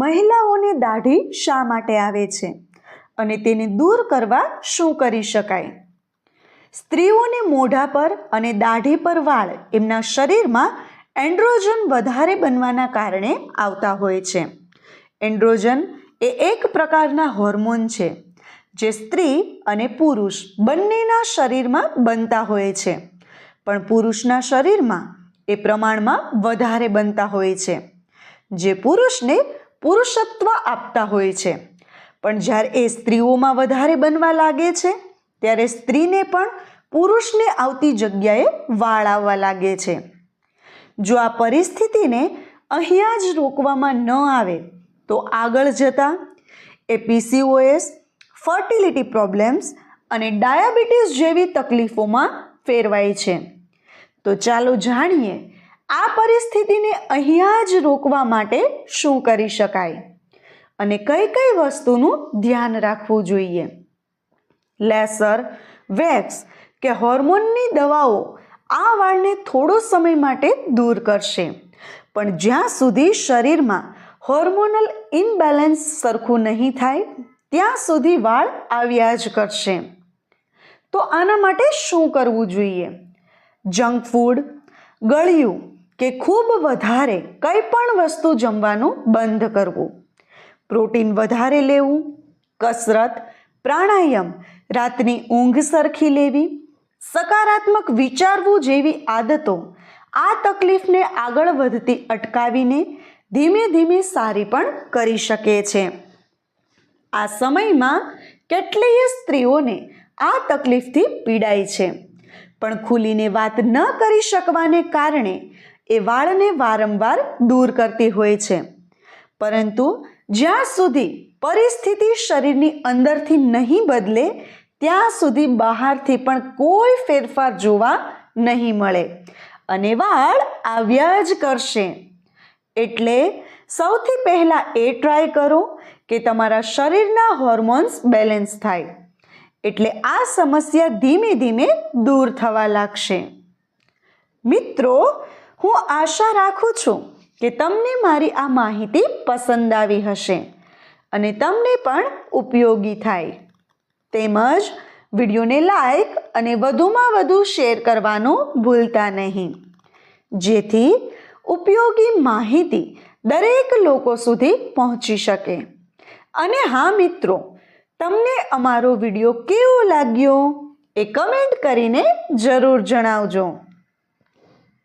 મહિલાઓને દાઢી શા માટે આવે છે અને તેને દૂર કરવા શું કરી શકાય? સ્ત્રીઓને મોઢા પર અને દાઢી પર વાળ એમના શરીરમાં એન્ડ્રોજન વધારે બનવાના કારણે આવતા હોય છે. એન્ડ્રોજન એ એક પ્રકારના હોર્મોન છે, જે સ્ત્રી અને પુરુષ બંનેના શરીરમાં બનતા હોય છે, પણ પુરુષના શરીરમાં એ પ્રમાણમાં વધારે બનતા હોય છે, જે પુરુષને પુરુષત્વ આપતા હોય છે. પણ જ્યારે એ સ્ત્રીઓમાં વધારે બનવા લાગે છે, ત્યારે સ્ત્રીને પણ પુરુષને આવતી જગ્યાએ વાળ આવવા લાગે છે. જો આ પરિસ્થિતિને અહીંયા જ રોકવામાં ન આવે, તો આગળ જતાં એ પીસીઓએસ ફર્ટિલિટી પ્રોબ્લેમ્સ અને ડાયાબિટીસ જેવી તકલીફોમાં ફેરવાય છે. તો ચાલો જાણીએ આ પરિસ્થિતિને અહીંયા જ રોકવા માટે શું કરી શકાય? અને કઈ કઈ વસ્તુનું ધ્યાન રાખવું જોઈએ? લેસર, વેક્સ કે હોર્મોનની દવાઓ આ વાળને થોડો સમય માટે દૂર કરશે. પણ જ્યાં સુધી શરીરમાં હોર્મોનલ ઇનબેલેન્સ સરખું નહીં થાય, ત્યાં સુધી વાળ આવ્યા જ કરશે. તો આના માટે શું કરવું જોઈએ? જંક ફૂડ, ગળ્યું કે ખૂબ વધારે કંઈ પણ વસ્તુ જમવાનું બંધ કરવું. પ્રોટીન વધારે લેવું, કસરત, પ્રાણાયામ, રાતની ઊંઘ સરખી લેવી, સકારાત્મક વિચારવું જેવી આદતો, આ તકલીફને આગળ વધતી અટકાવીને ધીમે ધીમે સારી પણ કરી શકે છે. આ સમયમાં કેટલીય સ્ત્રીઓને આ તકલીફથી પીડાય છે. પણ ખુલીને વાત ન કરી શકવાને કારણે એ વાળને વારંવાર દૂર કરતી હોય છે. પરંતુ જ્યાં સુધી પરિસ્થિતિ શરીરની અંદરથી નહીં બદલે, ત્યાં સુધી બહારથી પણ કોઈ ફેરફાર જોવા નહીં મળે. અને વાળ આવ્યા જ કરશે. એટલે સૌથી પહેલાં એ ટ્રાય કરો કે તમારા શરીરના હોર્મોન્સ બેલેન્સ થાય. એટલે આ સમસ્યા ધીમે ધીમે દૂર થવા લાગશે. મિત્રો હું આશા રાખું છું કે તમને મારી આ માહિતી પસંદ આવી હશે અને તમને પણ ઉપયોગી થાય. તેમજ વિડીયોને લાઈક અને વધુમાં વધુ શેર કરવાનું ભૂલતા નહીં. જેથી ઉપયોગી માહિતી દરેક લોકો સુધી પહોંચી શકે. અને હા મિત્રો, તમને અમારો વીડિયો કેવો લાગ્યો એ કમેન્ટ કરીને જરૂર જણાવજો.